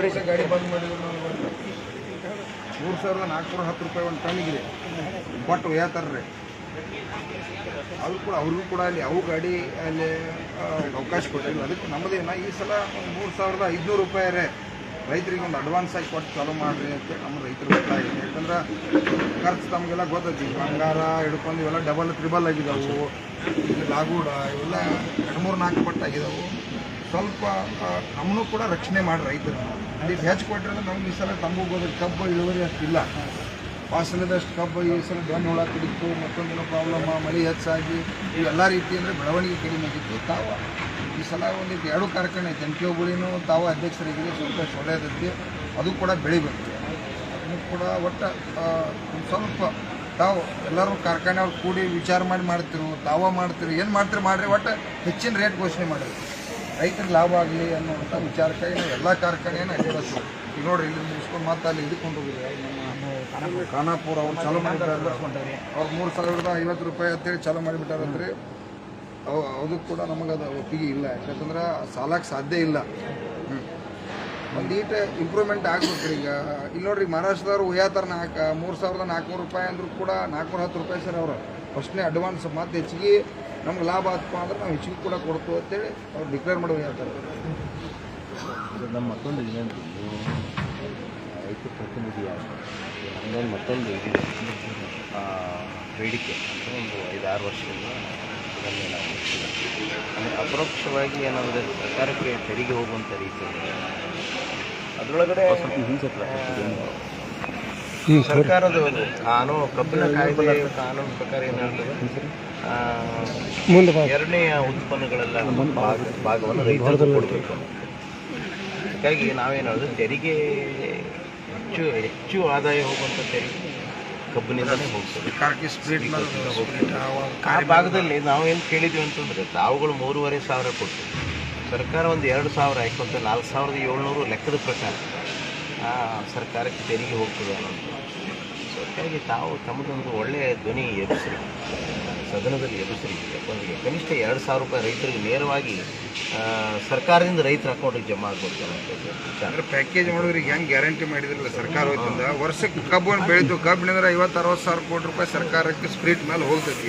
ವರ್ಷ ಗಾಡಿ ಬಂದ್ ಮಾಡಿದ್ರು. ಮೂರು ಸಾವಿರದ ನಾಲ್ಕುನೂರ ಹತ್ತು ರೂಪಾಯಿ ಒಂದು ಟನ್ನಿಗಿದೆ ಬಟ್ ಒಯ್ಯತಾರೆ ಅದು ಕೂಡ ಅವ್ರಿಗೂ ಕೂಡ ಅಲ್ಲಿ ಅವು ಗಾಡಿ ಅಲ್ಲಿ ಅವಕಾಶ ಕೊಟ್ಟಿಲ್ಲ. ಅದಕ್ಕೆ ನಮ್ಮದೇನ ಈ ಸಲ ಒಂದು ಮೂರು ಸಾವಿರದ ಐದುನೂರು ರೂಪಾಯಿ ರೇ. ರೈತರಿಗೆ ಒಂದು ಅಡ್ವಾನ್ಸ್ ಆಗಿ ಕೊಟ್ಟು ಚಾಲೂ ಮಾಡಿರಿ ಅಂತ ನಮ್ಮ ರೈತರು ಗೊತ್ತಾಗಿದೆ ಯಾಕಂದ್ರೆ ಖರ್ಚು ತಮಗೆಲ್ಲ ಗೊತ್ತೈತಿ. ಬಂಗಾರ, ಹಿಡ್ಕೊಂಡು ಇವೆಲ್ಲ ಡಬಲ್ ತ್ರಿಬಲ್ ಆಗಿದ್ದಾವೆ ಇಲ್ಲಿ ಲಾಗೂಡ ಇವೆಲ್ಲ ಎರಡು ಮೂರು ನಾಲ್ಕು ಪಟ್ಟು ಆಗಿದಾವು. ಸ್ವಲ್ಪ ನಮ್ಮನ್ನು ಕೂಡ ರಕ್ಷಣೆ ಮಾಡಿ ರೈತರು. ಅಲ್ಲಿ ಹೆಚ್ಚು ಕೊಟ್ಟರೆ ನಮ್ಗೆ ಈ ಸಲ ತಂಬು ಗೊತ್ತ ಕಬ್ಬು ಇಳುವರಿ ಅಷ್ಟಿಲ್ಲ ವಾಸನದಷ್ಟು ಕಬ್ಬು ಈ ಸಲ ಬೆನ್ನು ಹುಳ ಕಡಿತು, ಮತ್ತೊಂದಿನ ಪ್ರಾಬ್ಲಮ್ ಮಳೆ ಹೆಚ್ಚಾಗಿ ಇವೆಲ್ಲ ರೀತಿ ಅಂದರೆ ಬೆಳವಣಿಗೆ ಕಡಿಮೆ ಆಗಿತ್ತು. ತಾವು ಈ ಸಲ ಒಂದು ಎರಡು ಕಾರ್ಖಾನೆ ಐತೆ. ಎನ್ ಕೆ ಒಗಳಿನೂ ತಾವು ಅಧ್ಯಕ್ಷರಿಗೆ ಸ್ವಲ್ಪ ಒಳ್ಳೆಯದೈತಿ ಅದು ಕೂಡ ಬೆಳಿಬೇಕು. ಅದನ್ನು ಕೂಡ ಒಟ್ಟು ಸ್ವಲ್ಪ ತಾವು ಎಲ್ಲರೂ ಕಾರ್ಖಾನೆ ಅವ್ರು ಕೂಡಿ ವಿಚಾರ ಮಾಡಿ ಮಾಡ್ತಿರು, ತಾವ ಮಾಡ್ತಿರು, ಏನು ಮಾಡ್ತೀರಿ ಮಾಡಿರಿ, ಒಟ್ಟು ಹೆಚ್ಚಿನ ರೇಟ್ ಘೋಷಣೆ ಮಾಡಿರಿ. ರೈತರಿಗೆ ಲಾಭ ಆಗಲಿ ಅನ್ನುವಂಥ ವಿಚಾರಕ್ಕಾಗಿ ನಾವು ಎಲ್ಲ ಕಾರ್ಖಾನೆಯನ್ನು ಅಡ್ಡಿಡತ್ತು ಈಗ ನೋಡ್ರಿ ಇಲ್ಲಿ ಮುಗಿಸ್ಕೊಂಡು ಮತ್ತೆ ಅಲ್ಲಿ ಇದಕ್ಕೆ ಹೋಗಿದ್ದಾರೆ ನಮ್ಮ ಖಾನಾಪುರ ಅವ್ರು ಚಾಲೂ ಮಾಡಿಬಿಟ್ಟಾರೆ. ಅವ್ರು ಮೂರು ಸಾವಿರದ ಐವತ್ತು ರೂಪಾಯಿ ಅಂತೇಳಿ ಚಾಲೂ ಮಾಡಿಬಿಟ್ಟಾರಂದ್ರೆ ಅವು ಅದು ಕೂಡ ನಮಗೆ ಅದು ಒಪ್ಪಿಗೆ ಇಲ್ಲ. ಯಾಕಂದ್ರೆ ಸಾಲಕ್ಕೆ ಸಾಧ್ಯ ಇಲ್ಲ. ಹ್ಞೂ ಒಂದು ಇಂಪ್ರೂವ್ಮೆಂಟ್ ಆಗ್ಬೇಕು ಈಗ. ಇಲ್ಲಿ ನೋಡ್ರಿ ಮಹಾರಾಷ್ಟ್ರದವ್ರು ಉಯ್ಯಾತಾರ ನಾಲ್ಕು, ಮೂರು ಸಾವಿರದ ನಾಲ್ಕುನೂರು ರೂಪಾಯಿ ಅಂದರೂ ಕೂಡ ನಾಲ್ಕುನೂರ ಹತ್ತು ರೂಪಾಯಿ ಸರ್ ಅವರು. ಫಸ್ಟ್ನೇ ಅಡ್ವಾನ್ಸ್ ಮತ್ತೆ ಹೆಚ್ಚಿಗೆ ನಮ್ಗೆ ಲಾಭ ಆತ್ಪ ಅಂದ್ರೆ ನಾವು ಹೆಚ್ಚಿಗೆ ಕೂಡ ಕೊಡ್ತು ಅಂತೇಳಿ ಅವ್ರು ಡಿಕ್ಲೇರ್ ಮಾಡಿ ಉಯ್ಯಾತಾರೆ ನಮ್ಮ ಮತ್ತೊಂದು ವಿನಂತಿ. ರೈತ ಪ್ರತಿನಿಧಿಯಾಗಿ ನಮ್ಮದೊಂದು ಮತ್ತೊಂದು ಬೇಡಿಕೆ. ಅಂದರೆ ಒಂದು ಐದಾರು ವರ್ಷದಿಂದ ಇದನ್ನೇ ನಾವು ಅಂದರೆ ಅಪರೋಕ್ಷವಾಗಿ ಏನಾದರೆ ಸರ್ಕಾರಕ್ಕೆ ತೆರಿಗೆ ಹೋಗುವಂಥ ರೀತಿಯಲ್ಲಿ ಅದರೊಳಗಡೆ ಸರ್ಕಾರದ ಕಾನೂನು ಕಬ್ಬಿನ ಕಾಯ್ದೆ ಕಾನೂನು ಪ್ರಕಾರ ಏನಾಗ್ತದೆ ಎರಡನೆಯ ಉತ್ಪನ್ನಗಳೆಲ್ಲ ಭಾಗ ಭಾಗವನ್ನು ರೈತರು ಕೊಡಬೇಕು ಹಾಗಾಗಿ ನಾವೇನು ಹೇಳೋದು ತೆರಿಗೆ ಹೆಚ್ಚು ಹೆಚ್ಚು ಆದಾಯ ಹೋಗುವಂಥ ತೆರಿಗೆ ಹೋಗ್ತದೆ. ಸ್ಪ್ರೀಟ್ ಆ ಭಾಗದಲ್ಲಿ ನಾವೇನು ಕೇಳಿದ್ದೀವಿ ಅಂತಂದರೆ ತಾವುಗಳು ಮೂರುವರೆ ಸಾವಿರ ಕೊಟ್ಟು ಸರ್ಕಾರ ಒಂದು ಎರಡು ಸಾವಿರ ಹಾಕೊಂತ ನಾಲ್ಕು ಸಾವಿರದ ಏಳ್ನೂರು ಲೆಕ್ಕದ ಪ್ರಕಾರ ಸರ್ಕಾರಕ್ಕೆ ತೆರಿಗೆ ಹೋಗ್ತದೆ ಅನ್ನೋದು. ಸೊ ಹಾಗಾಗಿ ತಾವು ತಮ್ಮದೊಂದು ಒಳ್ಳೆಯ ಧ್ವನಿ ಎಬ್ಬಿಸ್ರಿ. ಸದನದಲ್ಲಿ ಎಬ್ಬಿಸ್ರಿ ಒಂದಿಗೆ ಕನಿಷ್ಠ ಎರಡು ಸಾವಿರ ರೂಪಾಯಿ ರೈತರಿಗೆ ನೇರವಾಗಿ ಸರ್ಕಾರದಿಂದ ರೈತರ ಅಕೌಂಟಿಗೆ ಜಮಾ ಆಗ್ಬೋದು ಪ್ಯಾಕೇಜ್ ಮಾಡೋರಿಗೆ ಹೆಂಗೆ ಗ್ಯಾರಂಟಿ ಮಾಡಿದ್ರಲ್ಲ ಸರ್ಕಾರ ಹೋಯ್ತಂದ ವರ್ಷಕ್ಕೆ ಕಬ್ಬು ಬೆಳೆದು ಕಬ್ಬಿನ ಐವತ್ತು ಅರವತ್ತು ಸಾವಿರ ಕೋಟಿ ರೂಪಾಯಿ ಸರ್ಕಾರಕ್ಕೆ ಸ್ಪ್ರೀಟ್ ಮೇಲೆ ಹೋಗ್ತೈತಿ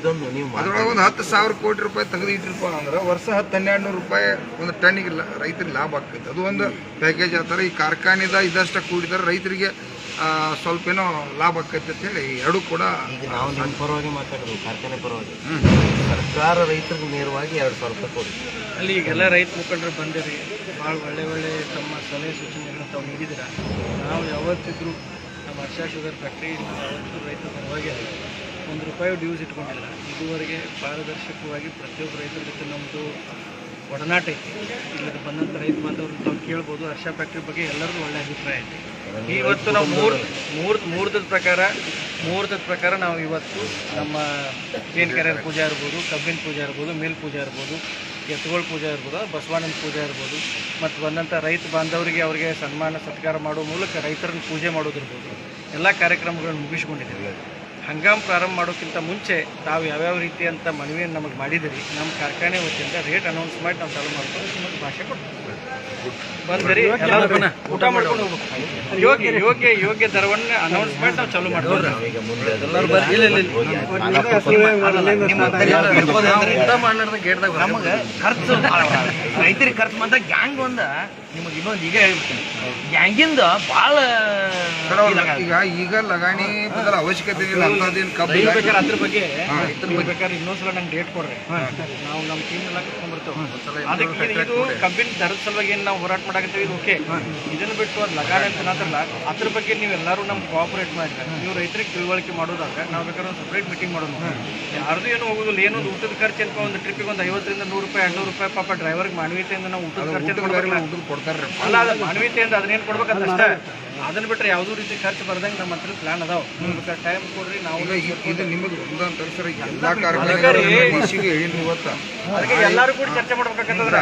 ಇದೊಂದು ನೀವು ಅದ್ರೊಳಗೆ ಒಂದು ಹತ್ತು ಸಾವಿರ ಕೋಟಿ ರೂಪಾಯಿ ತೆಗೆದು ಇಟ್ಟಿರಪ್ಪ ಅಂದ್ರೆ ವರ್ಷ ಹತ್ತು ಹನ್ನೆರಡು ನೂರು ರೂಪಾಯಿ ಒಂದು ಟನ್ನಿಗೆ ರೈತರಿಗೆ ಲಾಭ ಆಗ್ತೈತೆ. ಅದು ಒಂದು ಪ್ಯಾಕೇಜ್ ಆತರ ಈ ಕಾರ್ಖಾನೆದ ಇದಷ್ಟು ಕೂಡಿದ್ರೆ ರೈತರಿಗೆ ಸ್ವಲ್ಪ ಏನೋ ಲಾಭ ಆಗ್ತೈತೆ ಅಂತ ಹೇಳಿ ಎರಡೂ ಕೂಡ ನಾವು ಪರವಾಗಿ ಮಾತಾಡೋದು ಕಾರ್ಖಾನೆ ಪರವಾಗಿ. ಸರ್ಕಾರ ರೈತರಿಗೆ ನೇರವಾಗಿ ಎರಡು ಸಾವಿರ ರೂಪಾಯಿ ಕೊಡಿ. ಅಲ್ಲಿ ಈಗೆಲ್ಲ ರೈತ ಮುಖಂಡರು ಬಂದಿರಿ ಭಾಳ ಒಳ್ಳೆ ಒಳ್ಳೆ ತಮ್ಮ ಸಲಹೆ ಸೂಚನೆಗಳನ್ನು ತಾವು ನೀಡಿದ್ರ? ನಾವು ಯಾವತ್ತಿದ್ರು ನಮ್ಮ ಹರ್ಷ ಶುಗರ್ ಫ್ಯಾಕ್ಟ್ರಿ ಯಾವತ್ತೂ ರೈತರ ಪರವಾಗಿ ಅಲ್ಲ. ಒಂದು ರೂಪಾಯಿ ಡ್ಯೂಸ್ ಇಟ್ಕೊಂಡಿಲ್ಲ. ಇದುವರೆಗೆ ಪಾರದರ್ಶಕವಾಗಿ ಪ್ರತಿಯೊಬ್ಬ ರೈತರ ಜೊತೆ ನಮ್ಮದು ಒಡನಾಟ ಐತಿ. ಇಲ್ಲಿ ಬಂದಂಥ ರೈತ ಬಾಂಧವರು ಕೇಳ್ಬೋದು. ಹರ್ಷ ಫ್ಯಾಕ್ಟ್ರಿ ಬಗ್ಗೆ ಎಲ್ಲರಿಗೂ ಒಳ್ಳೆ ಅಭಿಪ್ರಾಯ ಇದೆ. ಇವತ್ತು ನಾವು ಮೂರು ಮೂರ್ ಮೂರ್ತದ ಪ್ರಕಾರ ಮುಹೂರ್ತದ ಪ್ರಕಾರ ನಾವು ಇವತ್ತು ನಮ್ಮ ಪೇನ್ ಕರೆಯರ್ ಪೂಜೆ ಇರ್ಬೋದು, ಕಬ್ಬಿನ ಪೂಜೆ ಇರ್ಬೋದು, ಮೇಲ್ ಪೂಜೆ ಇರ್ಬೋದು, ಎತ್ತುಗಳ ಪೂಜೆ ಇರ್ಬೋದು ಬಸವಣ್ಣನ ಪೂಜೆ ಇರ್ಬೋದು, ಮತ್ತು ಬಂದಂಥ ರೈತ ಬಾಂಧವರಿಗೆ ಅವರಿಗೆ ಸನ್ಮಾನ, ಸತ್ಕಾರ ಮಾಡೋ ಮೂಲಕ ರೈತರನ್ನು ಪೂಜೆ ಮಾಡೋದಿರ್ಬೋದು ಎಲ್ಲ ಕಾರ್ಯಕ್ರಮಗಳನ್ನು ಮುಗಿಸ್ಕೊಂಡಿದ್ದೀವಿ. ಹಂಗಾಮ್ ಪ್ರಾರಂಭ ಮಾಡೋಕ್ಕಿಂತ ಮುಂಚೆ ತಾವು ಯಾವ್ಯಾವ ರೀತಿಯಂತ ಮನವಿಯನ್ನು ನಮಗೆ ಮಾಡಿದಿರಿ ನಮ್ಮ ಕಾರ್ಖಾನೆ ವತಿಯಿಂದ ರೇಟ್ ಅನೌನ್ಸ್ ಮಾಡಿ ನಾವು ಚಾಲೂ ಮಾಡ್ಕೊಂಡು ನಿಮಗೆ ಭಾಷೆ ಕೊಡ್ತೀವಿ. ಬಂದ್ರಿ ಎಲ್ಲರೂ ಊಟ ಮಾಡ್ಕೊಂಡು ಹೋಗ್ಬೇಕು. ಯೋಗ್ಯ ಯೋಗ್ಯ ಯೋಗ್ಯ ದರವನ್ನು ಅನೌನ್ಸ್ ಮಾಡಿ ನಾವು ಚಾಲೂ ಮಾಡ್ತೀವಿ. ನಮಗೆ ಖರ್ಚು ರೈತರಿಗೆ ಖರ್ಚು ಮಾತ್ರ ಗ್ಯಾಂಗ್ ಒಂದ ನಿಮಗೆ ಇನ್ನೊಂದು ಈಗ ಹೇಳ್ಬಿಡ್ತೀನಿ. ಗ್ಯಾಂಗಿಂದ ಭಾಳ ಈಗ ಈಗ ಲಗಾಣಿ ಬದಲ ಅವಶ್ಯಕತೆ ಇಲ್ಲ. ಕಬ್ಬು. ಬೇಕಾದ್ರೆ ಅದ್ರ ಬಗ್ಗೆ ಇದ್ರ ಬೇಕಾದ್ರೆ ಇನ್ನೊಂದ್ಸಲ ನಂಗೆ ಡೇಟ್ ಕೊಡ್ರಿ. ನಾವು ನಮ್ಮ ಟೀಮ್ ಎಲ್ಲ ಕರ್ಕೊಂಡ್ಬರ್ತೇವೆ. ಅದಕ್ಕೆ ಇದು ಕಬ್ಬಿನ ದರದ ಸಲುವಾಗಿ ಏನು ನಾವು ಹೋರಾಟ ಮಾಡಾಕತ್ತೀವಿ ಇದು ಓಕೆ ಇದನ್ನ ಬಿಟ್ಟು ಅದು ಲಗಾರ ಅಂತ ನಾತ್ರಲ್ಲ ಅದ್ರ ಬಗ್ಗೆ ನೀವೆಲ್ಲರೂ ನಮ್ಗೆ ಕೋಆಪರೇಟ್ ಮಾಡಿದ್ರೆ ನೀವು ರೈತರಿಗೆ ತಿಳುವಳಿಕೆ ಮಾಡೋದಾಗ ನಾವು ಬೇಕಾದ್ರೆ ಒಂದು ಸಪ್ರೇಟ್ ಮೀಟಿಂಗ್ ಮಾಡೋದು. ಯಾರ್ದು ಏನು ಹೋಗೋದಿಲ್ಲ. ಏನೊಂದು ಊಟದ ಖರ್ಚು ಅಂತ ಒಂದು ಟ್ರಿಪ್ಪಿಗೆ ಒಂದು ಐವತ್ತರಿಂದ ನೂರು ರೂಪಾಯಿ ಎರಡ್ನೂರು ರೂಪಾಯಿ ಪಾಪ ಡ್ರೈವರ್ಗೆ ಮಾನವೀಯತೆಯಿಂದ ನಾವು ಊಟದ ಖರ್ಚು ಕೊಡ್ತಾರೆ ಅಲ್ಲ ಅದು ಮಾನವೀಯತೆಯಿಂದ ಅದನ್ನೇನು ಕೊಡ್ಬೇಕಂತ ಅಷ್ಟೇ. ಅದನ್ನ ಬಿಟ್ರೆ ಯಾವುದೂ ರೀತಿ ಖರ್ಚು ಬರ್ದಂಗೆ ನಮ್ಮ ಹತ್ರ ಪ್ಲಾನ್ ಅದಾವ. ಟೈಮ್ ಕೊಡ್ರಿ ನಾವು ಇದು ನಿಮಗೆ ಒಂದೊಂದು ಸರ್ ಎಲ್ಲ ಕಾರ್ಖಾನೆಗಳು ಹೇಳಿನಿ ಇವತ್ತ? ಅದಕ್ಕೆ ಎಲ್ಲರೂ ಕೂಡ ಚರ್ಚೆ ಮಾಡ್ಬೇಕಾಗತ್ತಂದ್ರೆ